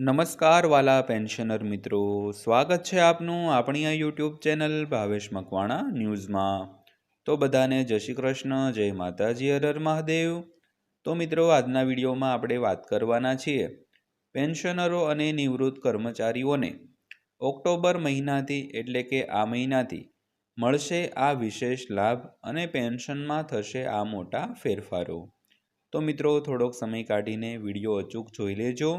નમસ્કાર વાલા પેન્શનર મિત્રો. સ્વાગત છે આપનું આપણી આ યુટ્યુબ ચેનલ ભાવેશ મકવાણા ન્યૂઝમાં. તો બધાને જય શ્રી કૃષ્ણ, જય માતાજી હરર મહાદેવ. તો મિત્રો, આજના વિડીયોમાં આપણે વાત કરવાના છીએ પેન્શનરો અને નિવૃત્ત કર્મચારીઓને ઓક્ટોબર મહિનાથી એટલે કે આ મહિનાથી મળશે આ વિશેષ લાભ અને પેન્શનમાં થશે આ મોટા ફેરફારો. તો મિત્રો, થોડોક સમય કાઢીને વીડિયો અચૂક જોઈ લેજો.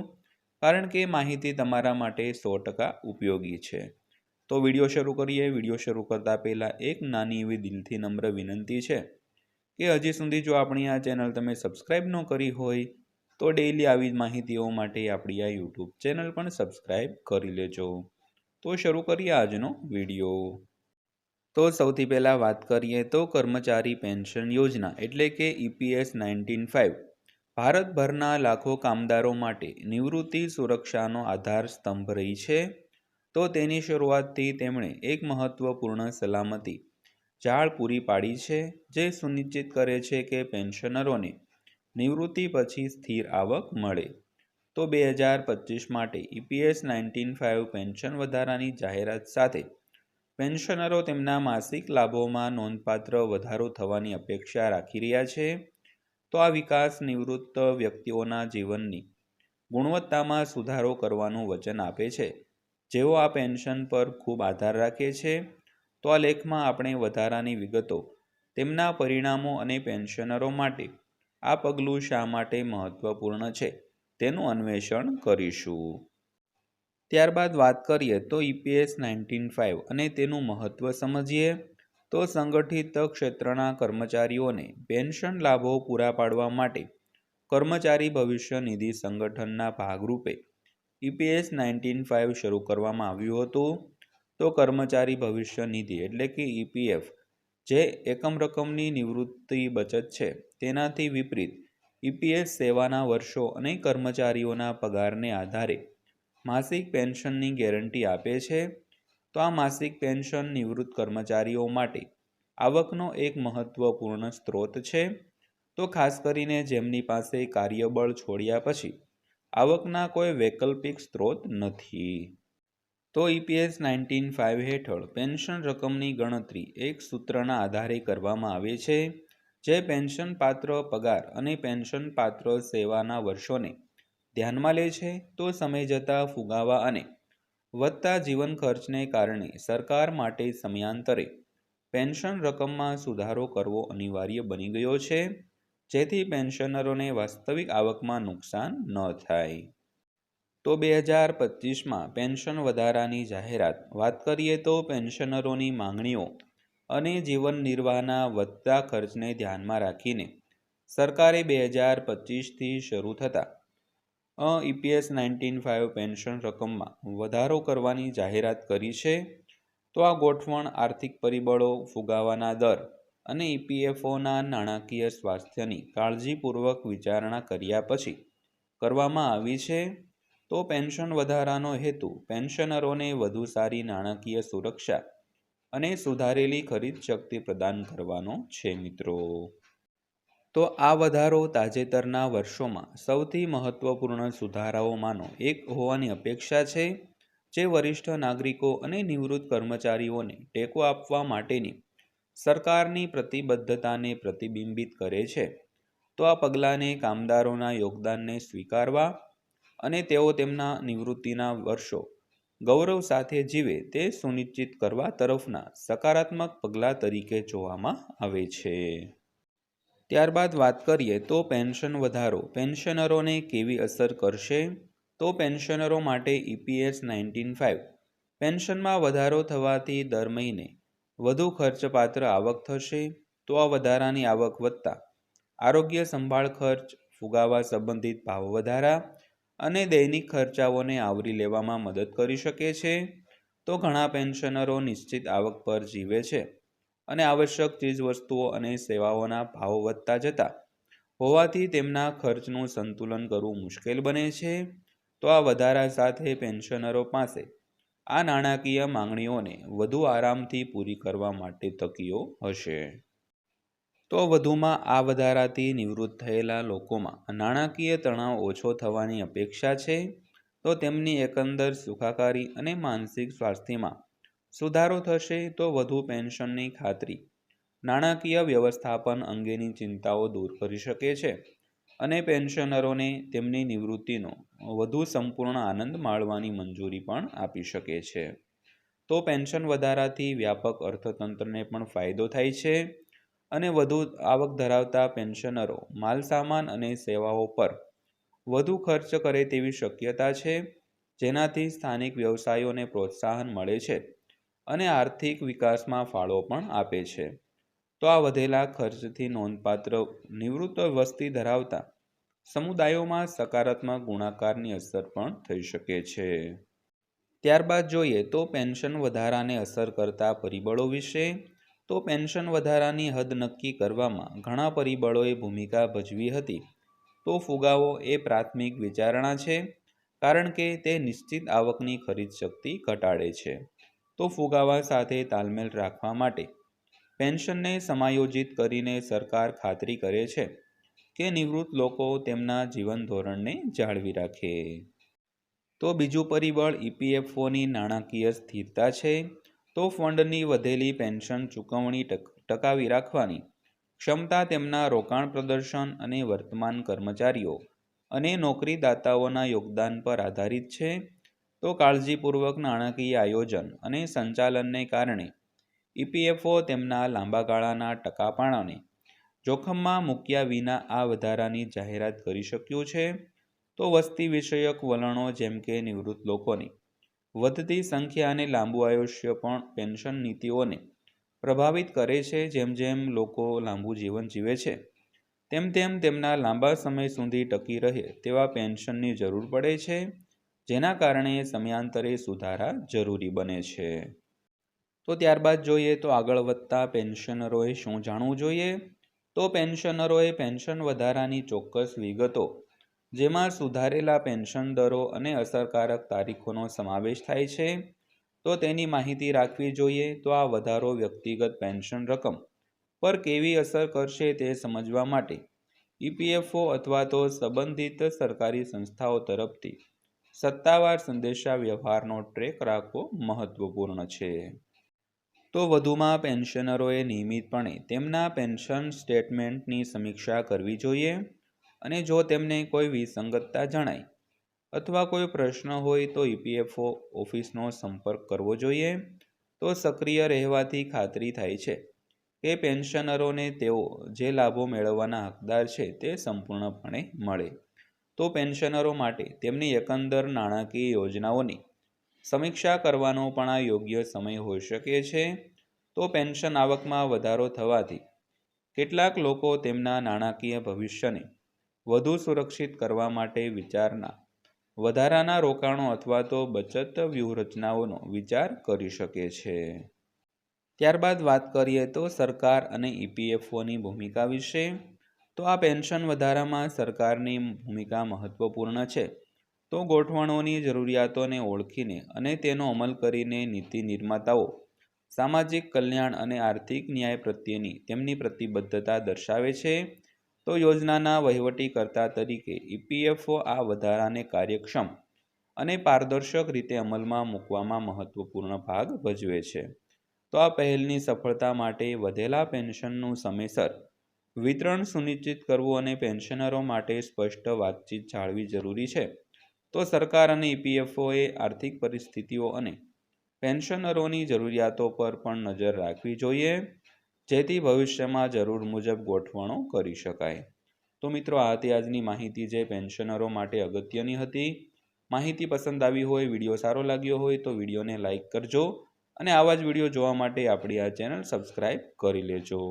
કારણ કે માહિતી તમારા માટે સો ટકા ઉપયોગી છે. તો વીડિયો શરૂ કરીએ. વીડિયો શરૂ કરતાં પહેલાં એક નાની એવી દિલથી નમ્ર વિનંતી છે કે હજી સુધી જો આપણી આ ચેનલ તમે સબસ્ક્રાઈબ ન કરી હોય, તો ડેઈલી આવી માહિતીઓ માટે આપણી આ યુટ્યુબ ચેનલ પણ સબસ્ક્રાઈબ કરી લેજો. તો શરૂ કરીએ આજનો વીડિયો. તો સૌથી પહેલાં વાત કરીએ તો કર્મચારી પેન્શન યોજના એટલે કે ઈપીએસ નાઇન્ટીન ફાઇવ. ભારતભરના લાખો કામદારો માટે નિવૃત્તિ સુરક્ષાનો આધાર સ્તંભ રહી છે. તો તેની શરૂઆતથી તેમણે એક મહત્વપૂર્ણ સલામતી જાળ પૂરી પાડી છે, જે સુનિશ્ચિત કરે છે કે પેન્શનરોને નિવૃત્તિ પછી સ્થિર આવક મળે. તો બે હજાર પચીસ માટે ઈપીએસ નાઇન્ટીન ફાઇવ પેન્શન વધારાની જાહેરાત સાથે પેન્શનરો તેમના માસિક લાભોમાં નોંધપાત્ર વધારો થવાની અપેક્ષા રાખી રહ્યા છે. તો આ વિકાસ નિવૃત્ત વ્યક્તિઓના જીવનની ગુણવત્તામાં સુધારો કરવાનું વચન આપે છે. જેઓ આ પેન્શન પર ખૂબ આધાર રાખે છે, તો આ લેખમાં આપણે વધારાની વિગતો, તેમના પરિણામો અને પેન્શનરો માટે, આ પગલું શા માટે મહત્વપૂર્ણ છે, તેનું અન્વેષણ કરીશું. ત્યારબાદ વાત કરીએ તો ઈપીએસ નાઇન્ટીન ફાઇવ અને તેનું મહત્ત્વ સમજીએ. તો સંગઠિત ક્ષેત્રના કર્મચારીઓને પેન્શન લાભો પૂરા પાડવા માટે કર્મચારી ભવિષ્ય નિધિ સંગઠનના ભાગરૂપે ઈપીએસ નાઇન્ટીન ફાઇવ શરૂ કરવામાં આવ્યું હતું. તો કર્મચારી ભવિષ્ય નિધિ એટલે કે ઈપીએફ, જે એકમ રકમની નિવૃત્તિ બચત છે, તેનાથી વિપરીત ઈપીએસ સેવાના વર્ષો અને કર્મચારીઓના પગારને આધારે માસિક પેન્શનની ગેરંટી આપે છે. તો આ માસિક પેન્શન નિવૃત્ત કર્મચારીઓ માટે આવકનો એક મહત્વપૂર્ણ સ્ત્રોત છે. તો ખાસ કરીને જેમની પાસે કાર્યબળ છોડ્યા પછી આવકના કોઈ વૈકલ્પિક સ્ત્રોત નથી. તો ઈપીએસ નાઇન્ટીન ફાઇવ હેઠળ પેન્શન રકમની ગણતરી એક સૂત્રના આધારે કરવામાં આવે છે, જે પેન્શન પાત્ર પગાર અને પેન્શન પાત્ર સેવાના વર્ષોને ધ્યાનમાં લે છે. તો સમય જતાં ફુગાવા અને વધતા જીવન ખર્ચને કારણે સરકાર માટે સમયાંતરે પેન્શન રકમમાં સુધારો કરવો અનિવાર્ય બની ગયો છે, જેથી પેન્શનરોને વાસ્તવિક આવકમાં નુકસાન ન થાય. તો બે હજાર પચીસમાં પેન્શન વધારાની જાહેરાત, વાત કરીએ તો પેન્શનરોની માંગણીઓ અને જીવન નિર્વાહના વધતા ખર્ચને ધ્યાનમાં રાખીને સરકારે બે હજાર પચીસથી શરૂ થતા ઈપીએસ નાઇન્ટીન ફાઇવ પેન્શન રકમમાં વધારો કરવાની જાહેરાત કરી છે, તો આ ગોઠવણ આર્થિક પરિબળો, ફુગાવાના દર અને ઈપીએફઓના નાણાકીય સ્વાસ્થ્યની કાળજીપૂર્વક વિચારણા કર્યા પછી કરવામાં આવી છે, તો પેન્શન વધારાનો હેતુ પેન્શનરોને વધુ સારી નાણાકીય સુરક્ષા અને સુધારેલી ખરીદ શક્તિ પ્રદાન કરવાનો છે, મિત્રો. તો આ વધારો તાજેતરના વર્ષોમાં સૌથી મહત્વપૂર્ણ સુધારાઓમાંનો એક હોવાની અપેક્ષા છે, જે વરિષ્ઠ નાગરિકો અને નિવૃત્ત કર્મચારીઓને ટેકો આપવા માટેની સરકારની પ્રતિબદ્ધતાને પ્રતિબિંબિત કરે છે. તો આ પગલાંને કામદારોના યોગદાનને સ્વીકારવા અને તેઓ તેમના નિવૃત્તિના વર્ષો ગૌરવ સાથે જીવે તે સુનિશ્ચિત કરવા તરફના સકારાત્મક પગલાં તરીકે જોવામાં આવે છે. ત્યારબાદ વાત કરીએ તો પેન્શન વધારો. પેન્શનરોને કેવી અસર કરશે? તો પેન્શનરો માટે ઈપીએસ નાઇન્ટીન ફાઇવ. પેન્શનમાં વધારો થવાથી દર મહિને વધુ ખર્ચપાત્ર આવક થશે, તો આ વધારાની આવક વધતા આરોગ્ય સંભાળ ખર્ચ, ફુગાવા સંબંધિત ભાવ વધારા અને દૈનિક ખર્ચાઓને આવરી લેવામાં મદદ કરી શકે છે. તો ઘણા પેન્શનરો નિશ્ચિત આવક પર જીવે છે. અને આવશ્યક ચીજવસ્તુઓ અને સેવાઓના ભાવ વધતા જતા હોવાથી તેમના ખર્ચનું સંતુલન કરવું મુશ્કેલ બને છે. તો આ વધારા સાથે પેન્શનરો પાસે આ નાણાકીય માંગણીઓને વધુ આરામથી પૂરી કરવા માટે તકીઓ હશે. તો વધુમાં આ વધારાથી નિવૃત્ત થયેલા લોકોમાં નાણાકીય તણાવ ઓછો થવાની અપેક્ષા છે. તો તેમની એકંદર સુખાકારી અને માનસિક સ્વાસ્થ્યમાં સુધારો થશે તો વધુ પેન્શનની ખાતરી. નાણાકીય વ્યવસ્થાપન અંગેની ચિંતાઓ દૂર કરી શકે છે અને પેન્શનરોને તેમની નિવૃત્તિનો વધુ સંપૂર્ણ આનંદ માણવાની મંજૂરી પણ આપી શકે છે. તો પેન્શન વધારાથી વ્યાપક અર્થતંત્રને પણ ફાયદો થાય છે અને વધુ આવક ધરાવતા પેન્શનરો માલસામાન અને સેવાઓ પર વધુ ખર્ચ કરે તેવી શક્યતા છે, જેનાથી સ્થાનિક વ્યવસાયોને પ્રોત્સાહન મળે છે. અને આર્થિક વિકાસમાં ફાળો પણ આપે છે. તો આ વધેલા ખર્ચથી નોંધપાત્ર નિવૃત્ત વસ્તી ધરાવતા સમુદાયોમાં સકારાત્મક ગુણાકારની અસર પણ થઈ શકે છે. ત્યારબાદ જોઈએ તો પેન્શન વધારાને અસર કરતા પરિબળો વિશે. તો પેન્શન વધારાની હદ નક્કી કરવામાં ઘણા પરિબળોએ ભૂમિકા ભજવી હતી. તો ફુગાવો એ પ્રાથમિક વિચારણા છે, કારણ કે તે નિશ્ચિત આવકની ખરીદ શક્તિ ઘટાડે છે. તો ફુગાવા સાથે તાલમેલ રાખવા માટે પેન્શનને સમાયોજિત કરીને સરકાર ખાતરી કરે છે કે નિવૃત્ત લોકો તેમના જીવન ધોરણને જાળવી રાખે. તો બીજું પરિબળ ઈપીએફઓની નાણાકીય સ્થિરતા છે. તો ફંડની વધેલી પેન્શન ચૂકવણી ટકાવી રાખવાની ક્ષમતા તેમના રોકાણ પ્રદર્શન અને વર્તમાન કર્મચારીઓ અને નોકરીદાતાઓના યોગદાન પર આધારિત છે. તો કાળજીપૂર્વક નાણાકીય આયોજન અને સંચાલનને કારણે ઈપીએફઓ તેમના લાંબા ગાળાના ટકાપાણાને જોખમમાં મૂક્યા વિના આ વધારાની જાહેરાત કરી શક્યું છે. તો વસ્તી વિષયક વલણો જેમ કે નિવૃત્ત લોકોની વધતી સંખ્યા અને લાંબુ આયુષ્ય પણ પેન્શન નીતિઓને પ્રભાવિત કરે છે જેમ જેમ લોકો લાંબુ જીવન જીવે છે, તેમ તેમ તેમના લાંબા સમય સુધી ટકી રહે તેવા પેન્શનની જરૂર પડે છે. જેના કારણે સમયાંતરે સુધારા જરૂરી બને છે. તો ત્યારબાદ જોઈએ તો આગળ વધતા પેન્શનરોએ શું જાણવું જોઈએ? તો પેન્શનરોએ પેન્શન વધારાની ચોક્કસ વિગતો, જેમાં સુધારેલા પેન્શન દરો અને અસરકારક તારીખોનો સમાવેશ થાય છે, તો તેની માહિતી રાખવી જોઈએ તો આ વધારો વ્યક્તિગત પેન્શન રકમ પર કેવી અસર કરશે તે સમજવા માટે ઈપીએફઓ અથવા તો સંબંધિત સરકારી સંસ્થાઓ તરફથી સત્તાવાર સંદેશા વ્યવહારનો ટ્રેક રાખવો મહત્વપૂર્ણ છે. તો વધુમાં પેન્શનરોએ નિયમિતપણે તેમના પેન્શન સ્ટેટમેન્ટની સમીક્ષા કરવી જોઈએ અને જો તેમને કોઈ વિસંગતતા જણાય અથવા કોઈ પ્રશ્ન હોય તો ઈપીએફઓ ઓફિસનો સંપર્ક કરવો જોઈએ. તો સક્રિય રહેવાથી ખાતરી થાય છે કે પેન્શનરોને તેઓ જે લાભો મેળવવાના હકદાર છે તે સંપૂર્ણપણે મળે. તો પેન્શનરો માટે તેમની એકંદર નાણાકીય યોજનાઓની સમીક્ષા કરવાનો પણ આ યોગ્ય સમય હોઈ શકે છે. તો પેન્શન આવકમાં વધારો થવાથી કેટલાક લોકો તેમના નાણાકીય ભવિષ્યને વધુ સુરક્ષિત કરવા માટે વિચારના વધારાના રોકાણો અથવા તો બચત વ્યૂહરચનાઓનો વિચાર કરી શકે છે. ત્યારબાદ વાત કરીએ તો સરકાર અને ઈપીએફઓની ભૂમિકા વિશે. તો આ પેન્શન વધારામાં સરકારની ભૂમિકા મહત્વપૂર્ણ છે. તો ગોઠવણોની જરૂરિયાતોને ઓળખીને અને તેનો અમલ કરીને નીતિ નિર્માતાઓ, સામાજિક કલ્યાણ અને આર્થિક ન્યાય પ્રત્યેની તેમની પ્રતિબદ્ધતા દર્શાવે છે. તો યોજનાના વહીવટીકર્તા તરીકે ઈપીએફઓ આ વધારાને કાર્યક્ષમ અને પારદર્શક રીતે અમલમાં મૂકવામાં મહત્વપૂર્ણ ભાગ ભજવે છે. તો આ પહેલની સફળતા માટે વધેલા પેન્શનનું સમયસર વિતરણ સુનિશ્ચિત કરવું અને પેન્શનરો માટે સ્પષ્ટ વાતચીત જાળવી જરૂરી છે. તો સરકાર અને ઈપીએફઓએ આર્થિક પરિસ્થિતિઓ અને પેન્શનરોની જરૂરિયાતો પર પણ નજર રાખવી જોઈએ, જેથી ભવિષ્યમાં જરૂર મુજબ ગોઠવણો કરી શકાય. તો મિત્રો, આ હતી આજની માહિતી જે પેન્શનરો માટે અગત્યની હતી. માહિતી પસંદ આવી હોય, વીડિયો સારો લાગ્યો હોય, તો વિડીયોને લાઇક કરજો અને આવા જ વીડિયો જોવા માટે આપણી આ ચેનલ સબસ્ક્રાઈબ કરી લેજો.